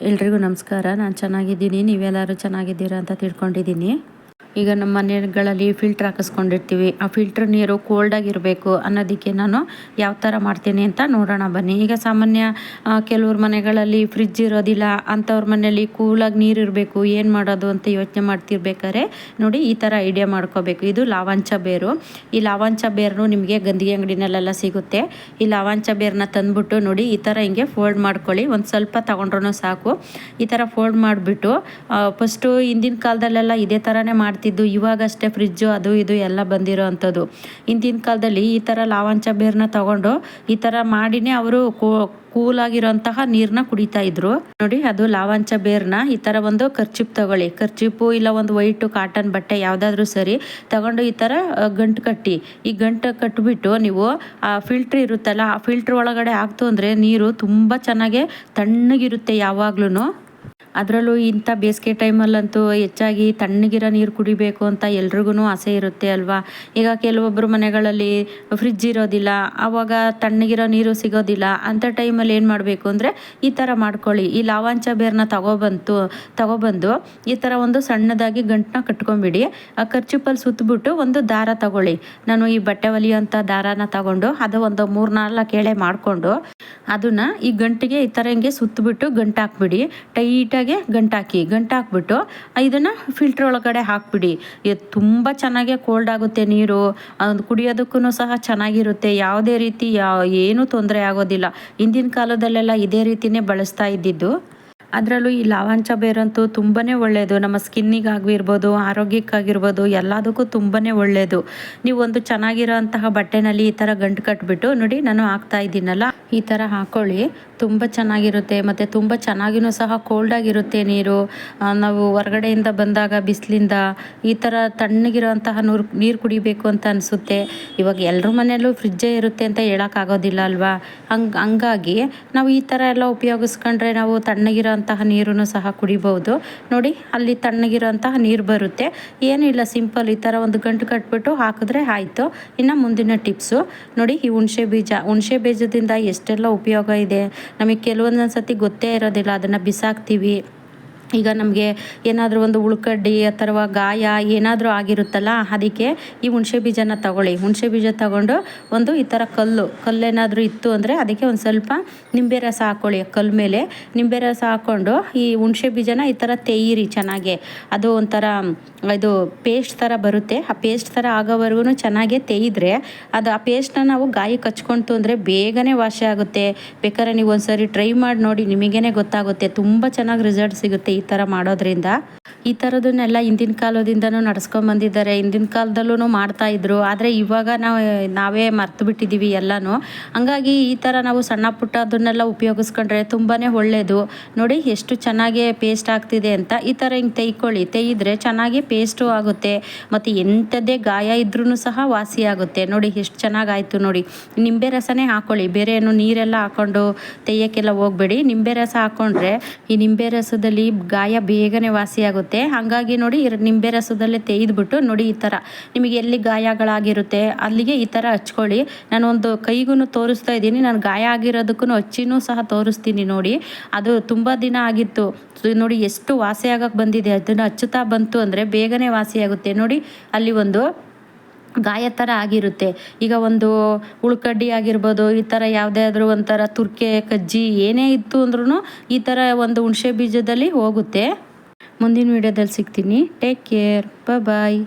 ಎಲ್ರಿಗೂ ನಮಸ್ಕಾರ. ನಾನು ಚೆನ್ನಾಗಿದ್ದೀನಿ. ನೀವೆಲ್ಲರೂ ಚೆನ್ನಾಗಿದ್ದೀರಾ ಅಂತ ತಿಳ್ಕೊಂಡಿದ್ದೀನಿ. ಈಗ ನಮ್ಮ ಮನೆಗಳಲ್ಲಿ ಫಿಲ್ಟ್ರ್ ಹಾಕಿಸ್ಕೊಂಡಿರ್ತೀವಿ. ಆ ಫಿಲ್ಟ್ರ್ ನೀರು ಕೋಲ್ಡಾಗಿರಬೇಕು ಅನ್ನೋದಕ್ಕೆ ನಾನು ಯಾವ ಥರ ಮಾಡ್ತೀನಿ ಅಂತ ನೋಡೋಣ ಬನ್ನಿ. ಈಗ ಸಾಮಾನ್ಯ ಕೆಲವ್ರ ಮನೆಗಳಲ್ಲಿ ಫ್ರಿಜ್ ಇರೋದಿಲ್ಲ, ಅಂಥವ್ರ ಮನೆಯಲ್ಲಿ ಕೂಲಾಗಿ ನೀರು ಇರಬೇಕು, ಏನು ಮಾಡೋದು ಅಂತ ಯೋಚನೆ ಮಾಡ್ತಿರ್ಬೇಕಾದ್ರೆ ನೋಡಿ ಈ ಥರ ಐಡಿಯಾ ಮಾಡ್ಕೋಬೇಕು. ಇದು ಲಾವಾಂಚ ಬೇರು. ಈ ಲಾವಾಂಚ ಬೇರು ನಿಮಗೆ ಗಂದಿಗೆ ಅಂಗಡಿನಲ್ಲೆಲ್ಲ ಸಿಗುತ್ತೆ. ಈ ಲಾವಾಂಚ ಬೇರನ್ನ ತಂದ್ಬಿಟ್ಟು ನೋಡಿ ಈ ಥರ ಹಿಂಗೆ ಫೋಲ್ಡ್ ಮಾಡ್ಕೊಳ್ಳಿ. ಒಂದು ಸ್ವಲ್ಪ ತಗೊಂಡ್ರೂ ಸಾಕು. ಈ ಥರ ಫೋಲ್ಡ್ ಮಾಡಿಬಿಟ್ಟು ಫಸ್ಟು ಹಿಂದಿನ ಕಾಲದಲ್ಲೆಲ್ಲ ಇದೇ ಥರನೇ ಮಾಡ್ತೀವಿ ಇವಾಗ ಇವಾಗಷ್ಟೇ ಫ್ರಿಜ್ಜು, ಅದು ಇದು ಎಲ್ಲ ಬಂದಿರೋ ಅಂಥದ್ದು ಹಿಂದಿನ ಕಾಲದಲ್ಲಿ ಈ ಥರ ಲಾವಂಚ ಬೇರನ್ನ ತಗೊಂಡು ಈ ಥರ ಮಾಡಿನೇ ಅವರು ಕೂಲ್ ಆಗಿರೋಂತಹ ನೀರನ್ನ ಕುಡಿತಾ ಇದ್ರು. ನೋಡಿ, ಅದು ಲಾವಂಚ ಬೇರ್ನ ಈ ಥರ ಒಂದು ಖರ್ಚಿಪ್ ತಗೊಳ್ಳಿ. ಖರ್ಚಿಪ್ಪು ಇಲ್ಲ ಒಂದು ವೈಟು ಕಾಟನ್ ಬಟ್ಟೆ ಯಾವುದಾದ್ರೂ ಸರಿ ತಗೊಂಡು ಈ ಥರ ಗಂಟು ಕಟ್ಟಿ. ಈ ಗಂಟು ಕಟ್ಟಿಬಿಟ್ಟು ನೀವು ಆ ಫಿಲ್ಟ್ರ್ ಇರುತ್ತಲ್ಲ, ಆ ಫಿಲ್ಟ್ರ್ ಒಳಗಡೆ ಆಗ್ತು ಅಂದರೆ ನೀರು ತುಂಬ ಚೆನ್ನಾಗೆ ತಣ್ಣಗಿರುತ್ತೆ ಯಾವಾಗ್ಲೂ ಅದರಲ್ಲೂ ಇಂಥ ಬೇಸಿಗೆ ಟೈಮಲ್ಲಂತೂ ಹೆಚ್ಚಾಗಿ ತಣ್ಣಗಿರೋ ನೀರು ಕುಡಿಬೇಕು ಅಂತ ಎಲ್ರಿಗೂ ಆಸೆ ಇರುತ್ತೆ ಅಲ್ವಾ? ಈಗ ಕೆಲವೊಬ್ಬರು ಮನೆಗಳಲ್ಲಿ ಫ್ರಿಜ್ ಇರೋದಿಲ್ಲ, ಆವಾಗ ತಣ್ಣಗಿರೋ ನೀರು ಸಿಗೋದಿಲ್ಲ, ಅಂಥ ಟೈಮಲ್ಲಿ ಏನು ಮಾಡಬೇಕು ಅಂದರೆ ಈ ಥರ ಮಾಡ್ಕೊಳ್ಳಿ. ಈ ಲಾವಾಂಚ ಬೇರನ್ನ ತಗೊಬಂತು, ತಗೊಬಂದು ಈ ಥರ ಒಂದು ಸಣ್ಣದಾಗಿ ಗಂಟನ್ನ ಕಟ್ಕೊಂಬಿಡಿ. ಆ ಖರ್ಚುಪಲ್ಲಿ ಸುತ್ತಬಿಟ್ಟು ಒಂದು ದಾರ ತಗೊಳ್ಳಿ. ನಾನು ಈ ಬಟ್ಟೆ ಹೊಲಿಯೋಂಥ ದಾರಾನ ತಗೊಂಡು ಅದು ಒಂದು ಮೂರು ನಾಲ್ಕು ಎಳೆ ಮಾಡಿಕೊಂಡು ಅದನ್ನು ಈ ಗಂಟಿಗೆ ಈ ಥರ ಹಿಂಗೆ ಸುತ್ತಬಿಟ್ಟು ಗಂಟು ಹಾಕ್ಬಿಡಿ ಟೈಟಾಗಿ ಗಂಟು ಗಂಟಾಕಿ, ಗಂಟಾಕ್ಬಿಟ್ಟು ಇದನ್ನು ಫಿಲ್ಟ್ರ್ ಒಳಗಡೆ ಹಾಕ್ಬಿಡಿ. ತುಂಬ ಚೆನ್ನಾಗೆ ಕೋಲ್ಡ್ ಆಗುತ್ತೆ ನೀರು. ಅದು ಕುಡಿಯೋದಕ್ಕೂ ಸಹ ಚೆನ್ನಾಗಿರುತ್ತೆ. ಯಾವುದೇ ರೀತಿ ಯಾವ ಏನೂ ತೊಂದರೆ ಆಗೋದಿಲ್ಲ. ಹಿಂದಿನ ಕಾಲದಲ್ಲೆಲ್ಲ ಇದೇ ರೀತಿನೇ ಬಳಸ್ತಾ ಇದ್ದಿದ್ದು. ಅದರಲ್ಲೂ ಈ ಲಾವಂಚ ಬೇರಂತೂ ತುಂಬಾ ಒಳ್ಳೆಯದು ನಮ್ಮ ಸ್ಕಿನ್ನಿಗಾಗಿರ್ಬೋದು ಆರೋಗ್ಯಕ್ಕಾಗಿರ್ಬೋದು, ಎಲ್ಲದಕ್ಕೂ ತುಂಬಾ ಒಳ್ಳೆಯದು ನೀವು ಒಂದು ಚೆನ್ನಾಗಿರೋ ಅಂತಹ ಬಟ್ಟೆನಲ್ಲಿ ಈ ಥರ ಗಂಟು ಕಟ್ಬಿಟ್ಟು ನೋಡಿ, ನಾನು ಹಾಕ್ತಾ ಇದ್ದೀನಲ್ಲ. ಈ ಥರ ಹಾಕ್ಕೊಳ್ಳಿ ತುಂಬ ಚೆನ್ನಾಗಿರುತ್ತೆ. ಮತ್ತು ತುಂಬ ಚೆನ್ನಾಗಿನೂ ಸಹ ಕೋಲ್ಡಾಗಿರುತ್ತೆ ನೀರು. ನಾವು ಹೊರಗಡೆಯಿಂದ ಬಂದಾಗ, ಬಿಸಿಲಿಂದ ಈ ಥರ ತಣ್ಣಗಿರೋಂತಹ ನೂರು, ನೀರು ಕುಡಿಬೇಕು ಅಂತ ಅನಿಸುತ್ತೆ. ಇವಾಗ ಎಲ್ಲರ ಮನೆಯಲ್ಲೂ ಫ್ರಿಜ್ಜೇ ಇರುತ್ತೆ ಅಂತ ಹೇಳೋಕ್ಕಾಗೋದಿಲ್ಲ ಅಲ್ವಾ? ಹಂಗೆ, ಹಂಗಾಗಿ ನಾವು ಈ ಥರ ಎಲ್ಲ ಉಪಯೋಗಿಸ್ಕೊಂಡ್ರೆ ನಾವು ತಣ್ಣಗಿರೋಂತಹ ನೀರನ್ನು ಸಹ ಕುಡಿಬೋದು ನೋಡಿ, ಅಲ್ಲಿ ತಣ್ಣಗಿರೋಂತಹ ನೀರು ಬರುತ್ತೆ. ಏನಿಲ್ಲ, ಸಿಂಪಲ್ ಈ ಥರ ಒಂದು ಗಂಟು ಕಟ್ಬಿಟ್ಟು ಹಾಕಿದ್ರೆ ಆಯಿತು. ಇನ್ನು ಮುಂದಿನ ಟಿಪ್ಸು. ನೋಡಿ, ಈ ಹುಣಸೆ ಬೀಜ. ಹುಣಸೆ ಬೀಜದಿಂದ ಎಷ್ಟೆಲ್ಲ ಉಪಯೋಗ ಇದೆ. ನಮಗೆ ಕೆಲವೊಂದೊಂದು ಸತಿ ಗೊತ್ತೇ ಇರೋದಿಲ್ಲ. ಅದನ್ನು ಬಿಸಾಕ್ತೀವಿ. ಈಗ ನಮಗೆ ಏನಾದರೂ ಒಂದು ಉಳ್ಕಡ್ಡಿ ಅಥವಾ ಗಾಯ ಏನಾದರೂ ಆಗಿರುತ್ತಲ್ಲ, ಅದಕ್ಕೆ ಈ ಹುಣಸೆ ಬೀಜನ ತಗೊಳ್ಳಿ. ಹುಣಸೆ ಬೀಜ ತಗೊಂಡು ಒಂದು ಈ ಥರ ಕಲ್ಲು, ಕಲ್ಲೇನಾದರೂ ಇತ್ತು ಅಂದರೆ ಅದಕ್ಕೆ ಒಂದು ಸ್ವಲ್ಪ ನಿಂಬೆ ರಸ ಹಾಕ್ಕೊಳ್ಳಿ ಕಲ್ಲು ಮೇಲೆ. ನಿಂಬೆ ರಸ ಹಾಕ್ಕೊಂಡು ಈ ಹುಣಸೆ ಬೀಜನ ಈ ಥರ ತೇಯಿರಿ ಚೆನ್ನಾಗೆ. ಅದು ಒಂಥರ, ಇದು ಪೇಸ್ಟ್ ಥರ ಬರುತ್ತೆ. ಆ ಪೇಸ್ಟ್ ಥರ ಆಗೋವರೆಗೂ ಚೆನ್ನಾಗೆ ತೇಯಿದ್ರೆ ಅದು ಆ ಪೇಸ್ಟ್ನ ನಾವು ಗಾಯಕ್ಕೆ ಹಚ್ಕೊಂತು ಅಂದರೆ ಬೇಗನೆ ವಾಸಿ ಆಗುತ್ತೆ. ಬೇಕಾದ್ರೆ ನೀವು ಒಂದ್ಸರಿ ಟ್ರೈ ಮಾಡಿ ನೋಡಿ ನಿಮಗೇ ಗೊತ್ತಾಗುತ್ತೆ. ತುಂಬ ಚೆನ್ನಾಗಿ ರಿಸಲ್ಟ್ ಸಿಗುತ್ತೆ ಈ ಥರ ಮಾಡೋದ್ರಿಂದ ಈ ಥರದನ್ನೆಲ್ಲ ಹಿಂದಿನ ಕಾಲದಿಂದನೂ ನಡ್ಸ್ಕೊಂಡು ಬಂದಿದ್ದಾರೆ. ಹಿಂದಿನ ಕಾಲದಲ್ಲೂ ಮಾಡ್ತಾ ಇದ್ರು. ಆದರೆ ಇವಾಗ ನಾವು, ನಾವೇ ಮರ್ತು ಬಿಟ್ಟಿದ್ದೀವಿ ಎಲ್ಲನೂ. ಹಂಗಾಗಿ ಈ ಥರ ನಾವು ಸಣ್ಣ ಪುಟ್ಟ ಅದನ್ನೆಲ್ಲ ಉಪಯೋಗಿಸ್ಕೊಂಡ್ರೆ ತುಂಬಾ ಒಳ್ಳೆಯದು ನೋಡಿ ಎಷ್ಟು ಚೆನ್ನಾಗಿ ಪೇಸ್ಟ್ ಆಗ್ತಿದೆ ಅಂತ ಈ ಥರ ಹಿಂಗೆ ತೆಯ್ಕೊಳ್ಳಿ. ತೆಗೆದ್ರೆ ಚೆನ್ನಾಗಿ ಪೇಸ್ಟು ಆಗುತ್ತೆ. ಮತ್ತು ಎಂಥದ್ದೇ ಗಾಯ ಇದ್ರೂ ಸಹ ವಾಸಿ ಆಗುತ್ತೆ. ನೋಡಿ ಎಷ್ಟು ಚೆನ್ನಾಗಾಯಿತು ನೋಡಿ. ನಿಂಬೆ ರಸನೇ ಹಾಕ್ಕೊಳ್ಳಿ ಬೇರೆ ಏನು ನೀರೆಲ್ಲ ಹಾಕ್ಕೊಂಡು ತೆಯ್ಯೋಕ್ಕೆಲ್ಲ ಹೋಗ್ಬೇಡಿ. ನಿಂಬೆ ರಸ ಹಾಕ್ಕೊಂಡ್ರೆ ಈ ನಿಂಬೆ ರಸದಲ್ಲಿ ಗಾಯ ಬೇಗನೆ ವಾಸಿಯಾಗುತ್ತೆ. ಹಾಗಾಗಿ ನೋಡಿ ನಿಂಬೆ ರಸದಲ್ಲೇ ತೆಗೆದ್ಬಿಟ್ಟು ನೋಡಿ ಈ ಥರ. ನಿಮಗೆ ಎಲ್ಲಿ ಗಾಯಗಳಾಗಿರುತ್ತೆ, ಅಲ್ಲಿಗೆ ಈ ಥರ ಹಚ್ಕೊಳ್ಳಿ. ನಾನು ಒಂದು ಕೈಗೂ ತೋರಿಸ್ತಾ ಇದ್ದೀನಿ. ನಾನು ಗಾಯ ಆಗಿರೋದಕ್ಕೂ ಹಚ್ಚಿನೂ ಸಹ ತೋರಿಸ್ತೀನಿ ನೋಡಿ. ಅದು ತುಂಬ ದಿನ ಆಗಿತ್ತು. ನೋಡಿ, ಎಷ್ಟು ವಾಸಿ ಬಂದಿದೆ. ಅದನ್ನು ಹಚ್ಚುತ್ತಾ ಬಂತು ಅಂದರೆ ಬೇಗನೆ ವಾಸಿಯಾಗುತ್ತೆ. ನೋಡಿ, ಅಲ್ಲಿ ಒಂದು ಗಾಯ ಥರ ಆಗಿರುತ್ತೆ. ಈಗ ಒಂದು ಉಳ್ಕಡ್ಡಿ ಆಗಿರ್ಬೋದು, ಈ ಥರ ಯಾವುದೇ ಆದರೂ ಒಂಥರ ತುರ್ಕೆ, ಕಜ್ಜಿ ಏನೇ ಇತ್ತು ಅಂದ್ರೂ ಈ ಥರ ಒಂದು ಹುಣಸೆ ಬೀಜದಲ್ಲಿ ಹೋಗುತ್ತೆ. ಮುಂದಿನ ವೀಡಿಯೋದಲ್ಲಿ ಸಿಗ್ತೀನಿ. Take care bye